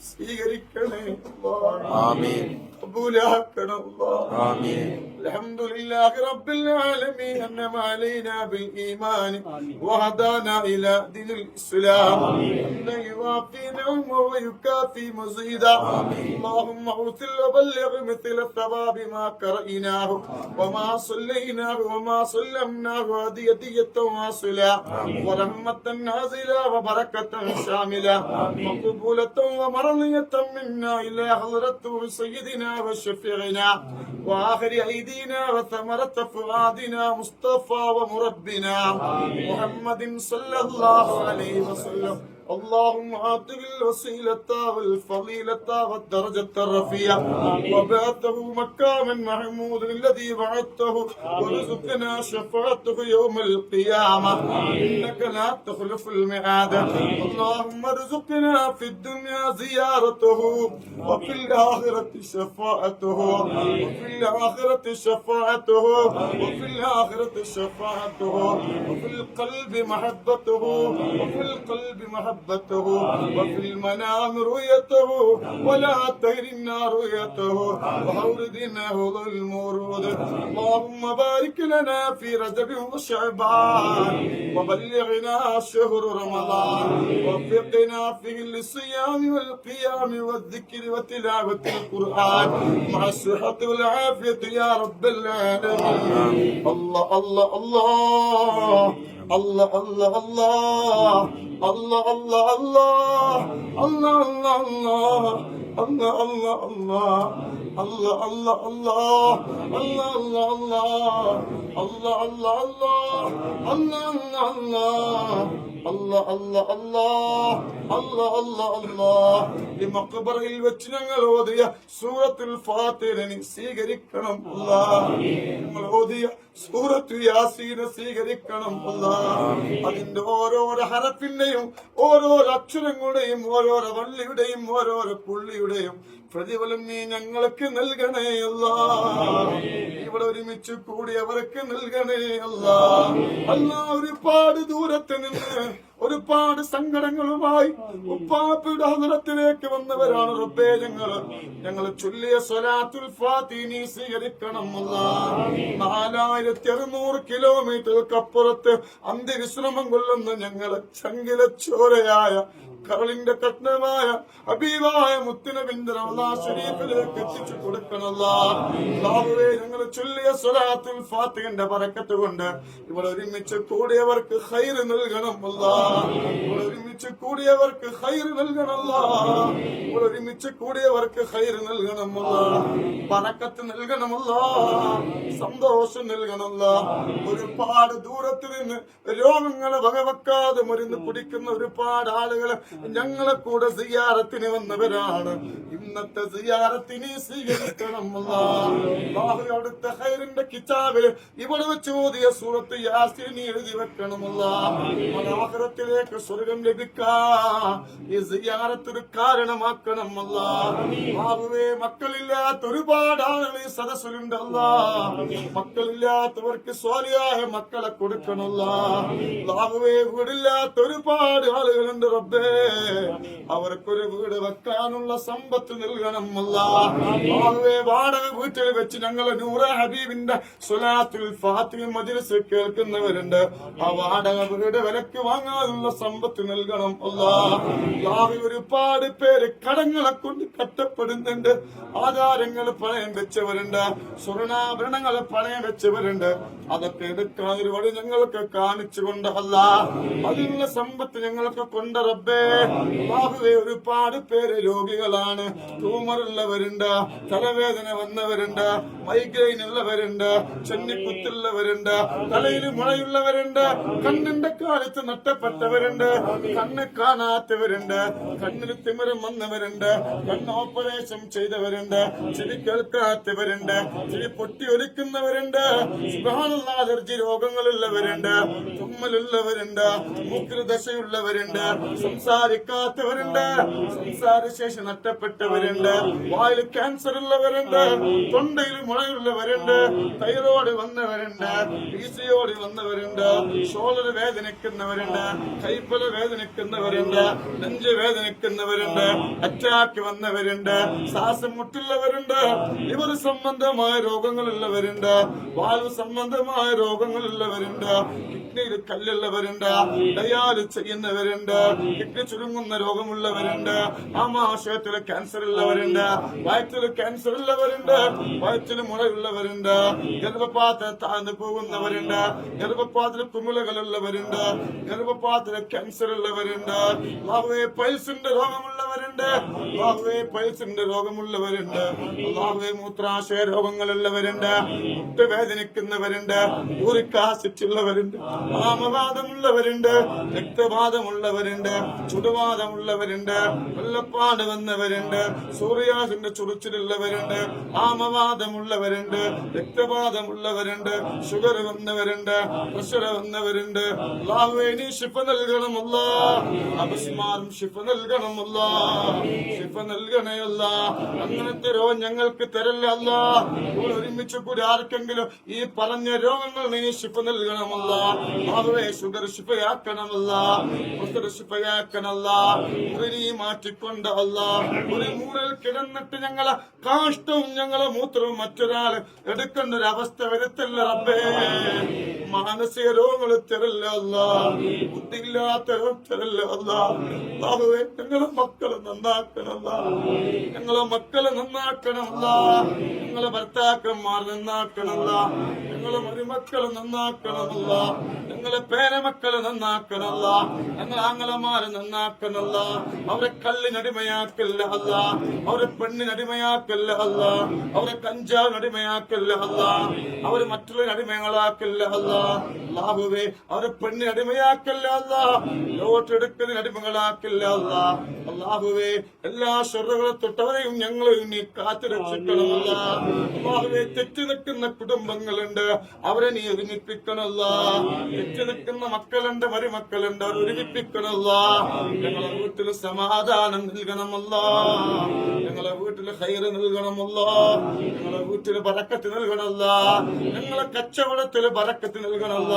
സ്വീകരിക്കണേ ആമീൻ. കബൂലാക്കണം ആമീൻ. الحمد لله رب العالمين أنعم علينا بالإيمان وهدانا إلى دين الإسلام. أن يوافي نعمه ويكافي مزيدا. اللهم أرسل وبلغ مثل الثواب ما قرأناه وما صليناه وما سلمناه هدية واصلا ورحمة نازلة وبركة شاملة. وقبولة ومرضية منا إلى حضرة سيدنا وشفيعنا. وآخر أيدينا وثمرة فؤادنا مصطفى ومربنا محمد صلى الله عليه وسلم. اللهم آته الوسيلة والفضيلة والدرجة الرفيعة وبعثه مكاما محمودا الذي بعثته. ورزقنا شفاعته يوم القيامة. إنك لا تخلف الميعاد. اللهم ارزقنا في الدنيا زيارته. وفي الآخرة شفاعته. وفي الآخرة شفاعته. وفي الآخرة شفاعته. وفي القلب محبته. وفي القلب محبته. وفي المنام رؤيته ولا تهرنا رؤيته. وأوردنا هو المورود. اللهم بارك لنا في رجب وشعبان. وبلغنا شهر رمضان. وفقنا فيه للصيام والقيام والذكر وتلاوة القرآن. مع الصحة والعافية يا رب العالمين. الله الله الله. الله الله الله الله. الله الله الله الله الله الله الله الله الله الله الله الله الله الله الله الله الله അല്ല അല്ല അല്ല അല്ല അല്ല അല്ല ഈ മക്കബറയിൽ വെച്ച് ഞങ്ങൾ ഓതിയ സൂറത്തുൽ ഫാത്തിനെ സ്വീകരിക്കണം അല്ല ഞങ്ങൾ ഓതിയ സൂറത്തു യാസീനെ സ്വീകരിക്കണം അതിന്റെ ഓരോരോ ഹരപ്പിന്റെയും ഓരോരോ അക്ഷരങ്ങളുടെയും ഓരോരോ വള്ളിയുടെയും ഓരോരോ പുള്ളിയുടെയും പ്രതിഫലം നീ ഞങ്ങൾക്ക് നൽകണേ അല്ല. ഇവിടെ ഒരുമിച്ച് കൂടി അവർക്ക് നൽകണേ അല്ല. അല്ല ഒരുപാട് ദൂരത്ത് നിന്ന് ഒരുപാട് സങ്കടങ്ങളുമായി ഉപ്പാപ്പയുടെ ഹദറത്തിലേക്ക് വന്നവരാണ് റബ്ബേ ഞങ്ങൾ. ഞങ്ങൾ ചൊല്ലിയ സ്വലാത്തുൽ ഫാത്തിനി സ്വീകരിക്കണം നാലായിരത്തി അറുന്നൂറ് കിലോമീറ്റർക്കപ്പുറത്ത് അന്ത്യവിശ്രമം കൊള്ളുന്ന ഞങ്ങൾ ചങ്കില ചോരയായ കരളിന്റെ കഷ്ണമായ അബീവായ മുത്തിനബിന്റെ ഷരീഫിലേക്ക് എത്തിച്ചു കൊടുക്കണല്ലേ ഞങ്ങൾ ചൊല്ലിയ സ്വലാത്തിൽ ഫാത്തിഹന്റെ പറക്കത്ത് കൊണ്ട് ഇവിടെ ഒരുമിച്ച് കൂടിയവർക്ക് ഹൈർ നൽകണം ഒരുമിച്ച് കൂടിയവർക്ക് ഹൈർ നൽകണല്ല ഒരുമിച്ച് കൂടിയവർക്ക് ഹൈർ നൽകണമല്ല പറക്കത്ത് നൽകണമല്ല സന്തോഷം നൽകണമല്ല ഒരുപാട് ദൂരത്ത് നിന്ന് രോഗങ്ങളെ വകവെക്കാതെ മരുന്ന് കുടിക്കുന്ന ഒരുപാട് ആളുകൾ ഞങ്ങളെ കൂടെ സിയാറത്തിന് വന്നവരാണ്. ഇന്നത്തെ സിയാറത്തിന് സ്വീകരിക്കണം അവിടുത്തെ ഹൈറിന്റെ കിതാബിൽ ഇവിടെ വെച്ച് ഓതിയ സൂറത്ത് യാസിനി എഴുതി വെക്കണമല്ല മനോഹരത്തിലേക്ക് സ്വർഗം ലഭിക്കാ. ഈ സിയാറത്തൊരു കാരണമാക്കണം അല്ലാഹുവേ മക്കളില്ലാത്ത ഒരുപാട് ആളുകൾ ഈ സദസ്സിലുണ്ടല്ല മക്കളില്ലാത്തവർക്ക് സ്വാലിയായ മക്കളെ കൊടുക്കണമല്ല അല്ലാഹുവേ വീടില്ലാത്ത ഒരുപാട് ആളുകളുണ്ട് റബ്ബേ. അവർക്കൊരു വീട് വെക്കാനുള്ള സമ്പത്ത് നൽകണം വാടക വീട്ടിൽ വെച്ച് ഞങ്ങൾ നൂറ ഹബീബിന്റെ സ്വലാത്തുൽ ഫാത്തിമ മജിൽസ് കേൾക്കുന്നവരുണ്ട്. ആ വാടക വീട് വിലക്ക് വാങ്ങാനുള്ള സമ്പത്ത് നൽകണം അല്ലാഹു ഒരുപാട് പേര് കടങ്ങളെ കൊണ്ട് കട്ടപ്പെടുന്നുണ്ട്. ആധാരങ്ങൾ പണയം വെച്ചവരുണ്ട്. സ്വർണാഭരണങ്ങൾ പണയം വെച്ചവരുണ്ട്. അതൊക്കെ എടുക്കാൻ ഒരു വഴി ഞങ്ങൾക്ക് കാണിച്ചുകൊണ്ട് അല്ല. അതിനുള്ള സമ്പത്ത് ഞങ്ങൾക്ക് കൊണ്ട് റബ്ബേ. ഒരുപാട് പേര് രോഗികളാണ്. ട്യൂമർ ഉള്ളവരുണ്ട് തലവേദന വന്നവരുണ്ട് മൈഗ്രെയിൻ ഉള്ളവരുണ്ട് ചെന്നിക്കുത്തുള്ളവരുണ്ട് തലയിൽ മുളയുള്ളവരുണ്ട് കണ്ണിന്റെ കാലത്ത് നഷ്ടപ്പെട്ടവരുണ്ട് കണ്ണ് കാണാത്തവരുണ്ട് കണ്ണിന് തിമിരം വന്നവരുണ്ട് കണ്ണ് ഓപ്പറേഷൻ ചെയ്തവരുണ്ട് ചിരി കേൾക്കാത്തവരുണ്ട് ചിരി പൊട്ടി ഒലിക്കുന്നവരുണ്ട് അലർജി രോഗങ്ങളുള്ളവരുണ്ട് തുമ്മലുള്ളവരുണ്ട് മൂക്കിൽ ദശയുള്ളവരുണ്ട് സംസാര സംസാരിക്കാത്തവരുണ്ട്. സംസാരശേഷി നഷ്ടപ്പെട്ടവരുണ്ട്. വായിൽ ക്യാൻസർ ഉള്ളവരുണ്ട്. തൊണ്ടയിൽ മുഴയുള്ളവരുണ്ട് തൈറോയ്ഡ് വന്നവരുണ്ട്. പി വന്നവരുണ്ട്. ഷോളർ വേദനിക്കുന്നവരുണ്ട്. കൈപ്പല വേദനിക്കുന്നവരുണ്ട്. നെഞ്ച് വേദനിക്കുന്നവരുണ്ട്. അറ്റാക്ക് വന്നവരുണ്ട്. ശ്വാസം മുട്ടുള്ളവരുണ്ട് ഇവർ സംബന്ധമായ രോഗങ്ങളുള്ളവരുണ്ട്. വായു സംബന്ധമായ രോഗങ്ങളുള്ളവരുണ്ട്. കിഡ്നിയിൽ കല്ലുള്ളവരുണ്ട്. ഡയാലിസ് ചെയ്യുന്നവരുണ്ട്. കിഡ്നി ചുരുങ്ങുന്ന രോഗമുള്ളവരുണ്ട്. ആമാശയത്തിൽ ക്യാൻസർ ഉള്ളവരുണ്ട്. വയറ്റിൽ ക്യാൻസർ ഉള്ളവരുണ്ട്. വയറ്റിൽ മുളയുള്ളവരുണ്ട് ഗർഭപാത്ര താഴ്ന്നു പോകുന്നവരുണ്ട്. ഗർഭപാത്ര കുമിളകളുള്ളവരുണ്ട് ഗർഭപാത്ര ക്യാൻസർ ഉള്ളവരുണ്ട്. പൈൽസിന്റെ രോഗമുള്ളവരുണ്ട്. ലാഹുവേ പൈൽസിന്റെ രോഗമുള്ളവരുണ്ട്. അള്ളാഹുവേ മൂത്രാശയ രോഗങ്ങളുള്ളവരുണ്ട്. മുട്ടുവേദനിക്കുന്നവരുണ്ട്. ഉള്ളവരുണ്ട് ആമവാദമുള്ളവരുണ്ട്. രക്തവാദമുള്ളവരുണ്ട് ചുടുവാദമുള്ളവരുണ്ട് വെള്ളപ്പാട് വന്നവരുണ്ട്. സൂര്യാസിന്റെ ചുറിച്ചിലുള്ളവരുണ്ട്. ആമവാദമുള്ളവരുണ്ട്. രക്തവാദമുള്ളവരുണ്ട് ഷുഗർ വന്നവരുണ്ട്. പ്രഷർ വന്നവരുണ്ട്. അല്ലാഹുവേ നീ ശിഫ നൽകണമല്ല. അപസ്മാരം ശിഫ നൽകണമല്ല. ശിഫ നൽകണയല്ല അങ്ങനത്തെ രോഗം ഞങ്ങൾക്ക് തരല്ല ഒരുമിച്ച് കൂടി ആർക്കെങ്കിലും ഈ പറഞ്ഞ രോഗങ്ങൾ നീ ശിഫ നൽകണമല്ല അവരെ ഷുഗർ ശിഫയാക്കണമല്ല പ്രഷർ മാറ്റിക്കൊണ്ടല്ല നീ മാറ്റിക്കൊണ്ട് ഒരു മൂടൽ കിടന്നിട്ട് ഞങ്ങളെ കാഷ്ടവും ഞങ്ങളെ മൂത്രവും മറ്റൊരാൾ എടുക്കേണ്ട ഒരു അവസ്ഥ വരുത്തല്ല റബ്ബേ. മാനസിക രോഗങ്ങൾ തരല്ല അല്ല. ബുദ്ധിയില്ലാത്ത രോഗം തരല്ല അല്ല. ബാബുവേ ഞങ്ങളെ മക്കളെ നന്നാക്കണല്ല ഞങ്ങളെ മക്കളെ നന്നാക്കണമല്ല ഞങ്ങളെ ഭർത്താക്കന്മാർ നന്നാക്കണമല്ല ഞങ്ങളെ മരുമക്കളെ നന്നാക്കണമല്ല ഞങ്ങളെ പേരമക്കളെ നന്നാക്കണമല്ല ഞങ്ങളെ ആങ്ങളമാരെ നന്നാക്കണമല്ല അവരെ കല്ലിനടിമയാക്കല്ല അല്ല. അവരെ പെണ്ണിനടിമയാക്കല്ല അല്ല. അവരെ കഞ്ചാവിനടിമയാക്കല്ല അല്ല. അവർ മറ്റുള്ളവരടിമകളാക്കല്ല അല്ല. ലാഹുവേ അവരെ പെണ്ണിന് അടിമയാക്കല്ല അല്ല. ലോട്ടെടുക്കുന്നതിന് അടിമകളാക്കല്ല അല്ല. അള്ളാഹുവേ എല്ലാ ഷെറുകളെ തൊട്ടവരെയും ഞങ്ങളെയും നീ കാത്തു രക്ഷിക്കണമല്ല അള്ളാഹുവേ തെറ്റി നിൽക്കുന്ന കുടുംബങ്ങളുണ്ട് അവരെ നീ ഒരുമിപ്പിക്കണമല്ല. തെറ്റി നിൽക്കുന്ന മക്കളുണ്ട് മരുമക്കളുണ്ട് അവർ ഒരുമിപ്പിക്കണമല്ല. ഞങ്ങളെ വീട്ടിൽ സമാധാനം നൽകണമല്ല. ഞങ്ങളെ വീട്ടിൽ ഹൈറ് നൽകണമല്ല. ഞങ്ങളെ വീട്ടിൽ ബറക്കത്ത് നൽകണമല്ല. ഞങ്ങളെ കച്ചവടത്തിൽ ബറക്കത്ത് നൽകണമല്ല.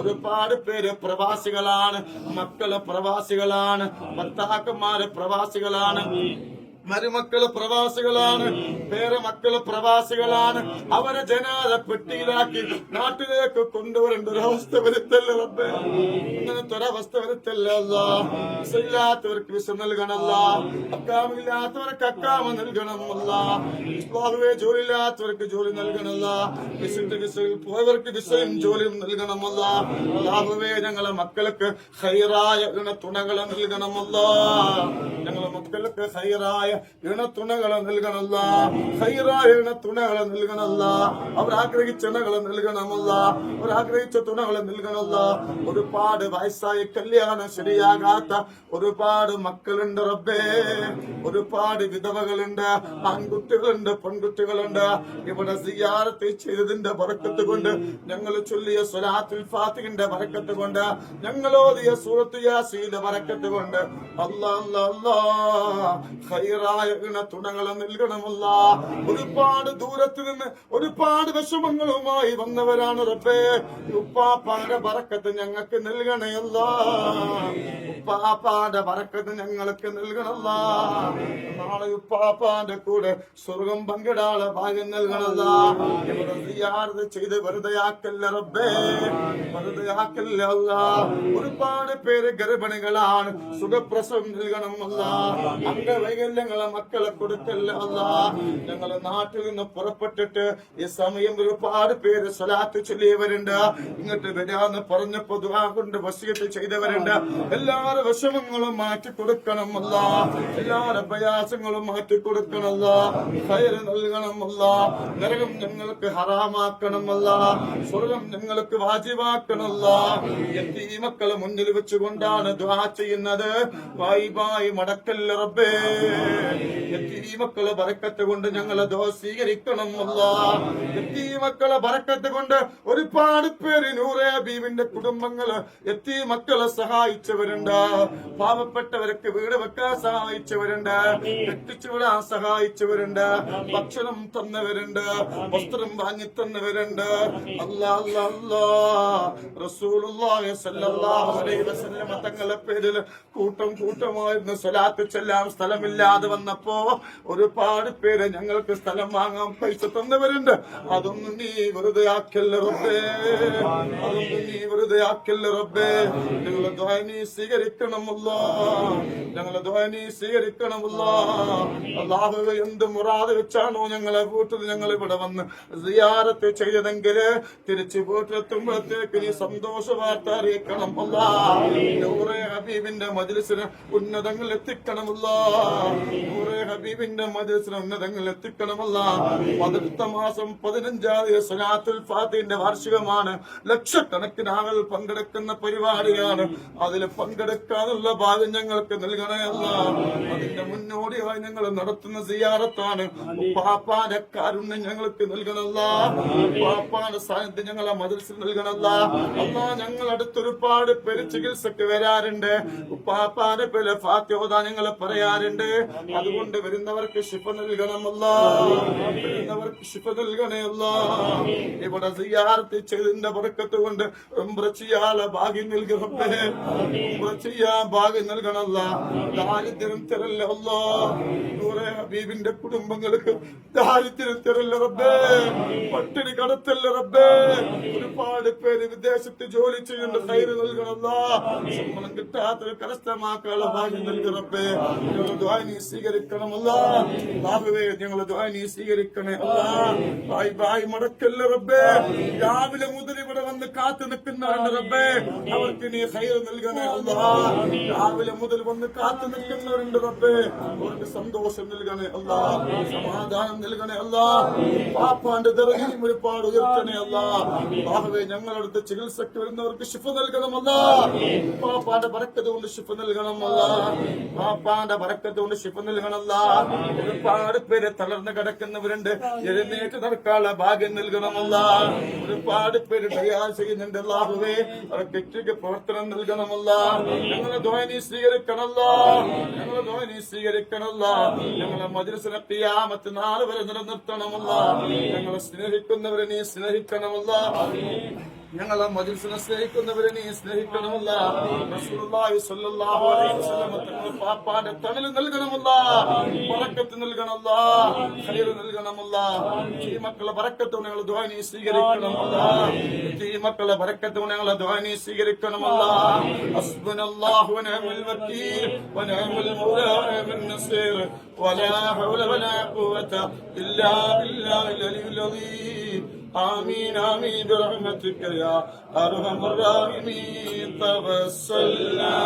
ഒരുപാട് പേര് പ്രവാസികളാണ് മക്കൾ പ്രവാസികളാണ് ഭർത്താക്കന്മാര് പ്രവാസികളാണ് മരുമക്കൾ പ്രവാസികളാണ്. പേരെ മക്കൾ പ്രവാസികളാണ്. അവരെ ജനാല പെട്ടിയിലാക്കി നാട്ടിലേക്ക് കൊണ്ടുവരേണ്ട ഒരവസ്ഥ വരുത്തല്ല റബ്ബേ? ഇങ്ങനത്തെ ഒരവസ്ഥ വരുത്തല്ല വിസ നൽകണല്ല അക്കാമില്ലാത്തവർക്ക് അക്കാമ നൽകണമല്ല. ബാഹുവേ ജോലി ഇല്ലാത്തവർക്ക് ജോലി നൽകണല്ല വിസിന്റെ വിസയിൽ പോയവർക്ക് വിസയും ജോലിയും നൽകണമല്ല. ബാഹുവേ ഞങ്ങളെ മക്കൾക്ക് ഹൈറായ തുണകളെ നൽകണമല്ല. ഞങ്ങളെ മക്കൾക്ക് ഹൈറായ ഇണത്തുണകളെ നൽകണമല്ല. ഹൈറായ നൽകണമല്ല. അവർ ആഗ്രഹിച്ച ഇണകളെ നൽകണമല്ല. അവർ ആഗ്രഹിച്ച തുണകളെ നൽകണമല്ല. ഒരുപാട് വയസ്സായി കല്യാണം ശരിയാകാത്ത ഒരുപാട് മക്കളുണ്ട് റബ്ബേ. ഒരുപാട് വിധവകളുണ്ട് ആൺകുട്ടികളുണ്ട് പെൺകുട്ടികളുണ്ട്. ഇവിടെ സിയാറത്ത് ചെയ്തതിന്റെ വറക്കത്ത് കൊണ്ട് ഞങ്ങൾ ചൊല്ലിയ സ്വലാത്തുൽ ഫാത്തിന്റെ വറക്കത്ത് കൊണ്ട് ഞങ്ങൾ ഓതിയ സൂറത്ത് യാസീന്റെ വറക്കത്ത് കൊണ്ട് അല്ലാ അല്ലാ ഇണ തുണകളെ നൽകണമല്ല. ഒരുപാട് ദൂരത്ത് നിന്ന് ഒരുപാട് വിഷമങ്ങളുമായി വന്നവരാണ് റബ്ബേ. ഉപ്പാപ്പാടെ പറക്കത്ത് ഞങ്ങൾക്ക് നൽകണയല്ല. ഉപ്പാപ്പാന്റെ വരക്കത് ഞങ്ങൾക്ക് നൽകണല്ല നാളെ ഉപ്പാപ്പാന്റെ കൂടെ സ്വർഗം പങ്കിടാളെ ഭാഗ്യം നൽകണല്ല ചെയ്ത് വെറുതെയാക്കല്ല റബ്ബേ? വെറുതെയാക്കല്ല ഒരുപാട് പേര് ഗർഭിണികളാണ്. സുഖപ്രസവം നൽകണമല്ല. അംഗവൈകല്യങ്ങളെ മക്കളെ കൊടുക്കല്ല ഞങ്ങളെ നാട്ടിൽ നിന്ന് പുറപ്പെട്ടിട്ട് ഈ സമയം ഒരുപാട് പേര് സ്വലാത്ത് ചൊല്ലിയവരുണ്ട്. ഇങ്ങോട്ട് വരാന്ന് പറഞ്ഞപ്പോ കൊണ്ട് വസീത്ത് ചെയ്തവരുണ്ട്. എല്ലാവരുടെ വിഷമങ്ങളും മാറ്റി കൊടുക്കണമല്ല എല്ലാവരുടെ പ്രയാസങ്ങളും മാറ്റി കൊടുക്കണമല്ല ഹൈറ് നൽകണമല്ല നരകം ഞങ്ങൾക്ക് ഹറാമാക്കണമല്ല സ്വർഗം ഞങ്ങൾക്ക് വാജിവാക്കണമല്ല ഈ മക്കളെ മുന്നിൽ വെച്ചുകൊണ്ടാണ് ദ്വാ ചെയ്യുന്നത്. വായി വായി മടക്കല്ല റബ്ബേ. ഈ മക്കളെ ബറക്കത്ത് കൊണ്ട് ഞങ്ങൾ ദോ സ്വീകരിക്കണം എത്തി മക്കളെ ബറക്കത്ത് കൊണ്ട് ഒരുപാട് പേര് നൂറേ ബീവിന്റെ കുടുംബങ്ങൾ എത്തി മക്കളെ സഹായിച്ചവരുണ്ട്. പാവപ്പെട്ടവരൊക്കെ വീട് വെക്കാൻ സഹായിച്ചവരുണ്ട്. കെട്ടിച്ചു വിടാൻ സഹായിച്ചവരുണ്ട്. ഭക്ഷണം തന്നവരുണ്ട്. വസ്ത്രം വാങ്ങി തന്നവരുണ്ട്. അല്ലാ അല്ലാ റസൂലുള്ളാഹി സ്വല്ലല്ലാഹു അലൈഹി വസല്ലമ തങ്ങളുടെ പേരിൽ കൂട്ടം കൂട്ടമായിരുന്നു സ്വലാത്ത് ചെല്ലാൻ സ്ഥലമില്ലാതെ വന്നപ്പോ ഒരുപാട് പേര് ഞങ്ങൾക്ക് സ്ഥലം വാങ്ങാൻ പൈസ തന്നവരുണ്ട്. അതൊന്നും നീ വെറുതെ ആക്കല്ല റബ്ബേ. അതൊന്നും നീ വെറുതെ ആക്കല്ല റബ്ബേ. ഞങ്ങളെ ധ്വാനി സ്വീകരിക്കണമല്ല. ഞങ്ങളെ ദ്വാ നീ സ്വീകരിക്കണമല്ല. അള്ളാഹു എന്ത് മുറാദ് വെച്ചാണോ ഞങ്ങളെ വീട്ടിൽ ഞങ്ങൾ ഇവിടെ വന്ന് സിയാറത്ത് ചെയ്തതെങ്കിൽ തിരിച്ച് വീട്ടിലെത്തുമ്പോഴത്തേക്ക് നീ സന്തോഷ വാർത്ത അറിയിക്കണം നൂറെ ഹബീബിന്റെ മജിലിസിന് ഉന്നതങ്ങൾ എത്തിക്കണമല്ല. നൂറെ ഹബീബിന്റെ മജ്ലിസിന് ഉന്നതങ്ങൾ എത്തിക്കണമല്ല. പതിനെട്ട മാസം പതിനഞ്ചാം തീയതി സലാത്തുൽ ഫാത്തിന്റെ വാർഷികമാണ്. ലക്ഷക്കണക്കിന് ആളുകൾ പങ്കെടുക്കുന്ന പരിപാടിയാണ്. അതിൽ പങ്കെടുക്കാനുള്ള ഭാഗ്യം ഞങ്ങൾക്ക് നൽകണമല്ല. അതിന്റെ മുന്നോടിയായി ഞങ്ങൾ നടത്തുന്ന സിയാറത്താണ്. പാപ്പാന്റെ കാരുണ്യം ഞങ്ങൾക്ക് നൽകണല്ല പാപ്പാന്റെ സാന്നിധ്യം ഞങ്ങളെ മദ്രസിൽ നൽകണല്ല അല്ലാ ഞങ്ങൾ അടുത്തൊരുപാട് പേര് ചികിത്സക്ക് വരാറുണ്ട്. പാപ്പാന്റെ പേര് ഫാത്യോദ ഞങ്ങൾ പറയാറുണ്ട്. അതുകൊണ്ട് വരുന്നവർക്ക് ശിഫ നൽകണമല്ല. വരുന്നവർക്ക് ശിഫ നൽകണമല്ല. ഇവിടെ സിയാർത്തി ചെയ്തിന്റെ പുറക്കത്ത് കൊണ്ട് ചെയ്യാല ഭാഗ്യം നൽകണമേ ഉംറ ചെയ്യാൻ ഭാഗ്യം നൽകണമല്ല. ദാരിദ്ര്യം തരല്ലോ നൂറെ ഹബീബിന്റെ കുടുംബങ്ങൾക്ക് ദാരിദ്ര്യം തരല്ല റബ്ബേ. പട്ടിണി കടത്തല്ല റബ്ബേ. ഒരുപാട് പേര് വിദേശത്ത് ജോലി ചെയ്യുന്ന കയറ് നൽകണമല്ല. ശമ്പളം കിട്ടാത്ത കരസ്ഥമാക്കാനുള്ള ഭാഗ്യം നൽകി റബ്ബേ. സ്വീകരിക്കണമല്ല ബാബുവേ ഞങ്ങൾ ദ്വാനി സ്വീകരിക്കണേ അല്ല ബായ് മടക്കല്ല റബ്ബേ. രാവിലെ മുതൽ ഇവിടെ വന്ന് കാത്തു നിൽക്കുന്നവരുടെ റബ്ബേ. അവർക്ക് നീ ഹൈർ നൽകണേ അല്ല രാവിലെ മുതൽ വന്ന് കാത്തു നിൽക്കുന്നവരുണ്ട് റബ്ബേ. അവർക്ക് സന്തോഷം നൽകണേ അല്ലാഹ് സമാധാനം നൽകണേ അല്ല പാപ്പാന്റെ ദർഹയും ഒരുപാട് ഉയർത്തണേ അല്ല ബാഹുവേ ഞങ്ങളടുത്ത് ചികിത്സക്ക് വരുന്നവർക്ക് ശിഫ നൽകണമല്ല പാപ്പാന്റെ ബറക്കത്ത് കൊണ്ട് ശിഫ നൽകണമല്ല പാപ്പാന്റെ ബറക്കത്ത് കൊണ്ട് ശിഫ നൽകണമല്ല ഒരുപാട് പേര് തളർന്നു കിടക്കുന്നവരുണ്ട്. എഴുന്നേറ്റ് നടക്കാനുള്ള ഭാഗ്യം നൽകണമല്ല. ഒരുപാട് പേര് ഡയാൽ ചെയ്യുന്നുണ്ട് അവർക്ക് എത്തിക്ക് പ്രവർത്തനം നൽകണമല്ല. ഞങ്ങളെ ധ്വനി സ്വീകരിക്കണമല്ല. ഞങ്ങളെ ധ്വനി സ്വീകരിക്കണമല്ല. ഞങ്ങളെ മദ്രസിനെ പിയാമത്ത് നാല് വരെ നിലനിർത്തണമല്ല. ഞങ്ങളെ സ്നേഹിക്കുന്നവരെ നീ സ്നേഹിക്കണമല്ല. ഞങ്ങളെ മജിൽസിനെ സ്നേഹിക്കുന്നവരെ നീ സ്നേഹിക്കണമല്ല റസൂലുള്ളാഹി സ്വല്ലല്ലാഹു അലൈഹി വസല്ലം തങ്ങളുടെ പാപ്പാന്റെ തണൽ നൽകണമല്ല ബറക്കത്ത് നൽകണമല്ല ഖൈർ നൽകണമല്ല ഈ മക്കളെ ബറക്കത്ത് ഞങ്ങൾ ദുആ നീ സ്വീകരിക്കണമല്ല ഈ മക്കളെ ബറക്കത്ത് ഞങ്ങൾ ദുആ നീ സ്വീകരിക്കണമല്ല ഹസ്ബുനല്ലാഹു വനിഅമൽ വക്കീൽ വനിഅമൽ മൗലാ വനിഅമൻ നസീർ ولا حول ولا قوة إلا بالله العلي العظيم آمين آمين برحمتك يا أرحم الراحمين. توسلنا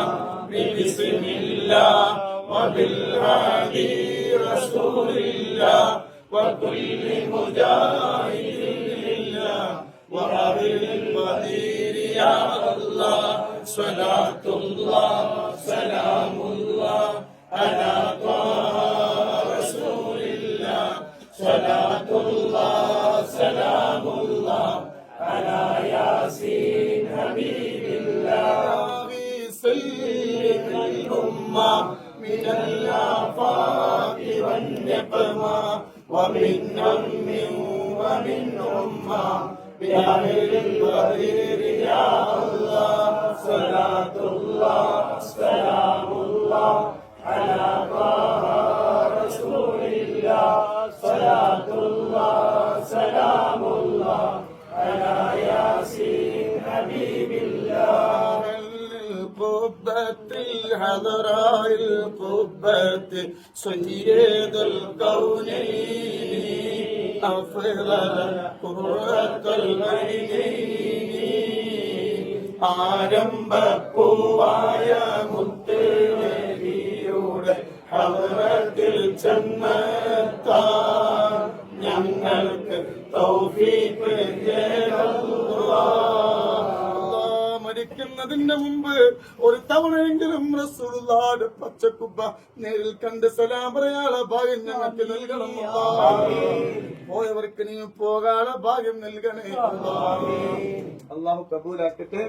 ببسم الله وبالهادي رسول الله وكل مجاهد لله وأهل القدير يا الله صلاة الله سلام الله على طه رسول الله. صلاة الله سلام الله القبة الحضراء القبة سيد الكونين أفضل قرة العينين آرم بقوايا متنبيوടെ حضرة الجنة പച്ചക്കുബ്ബ നേരിൽ കണ്ട് സലാം പറയാളെ ഭാഗ്യം ഞങ്ങൾക്ക് നൽകണം. പോയവർക്ക് നീ പോകാളെ ഭാഗ്യം നൽകണേ. അള്ളാഹു കബൂലാക്കട്ടെ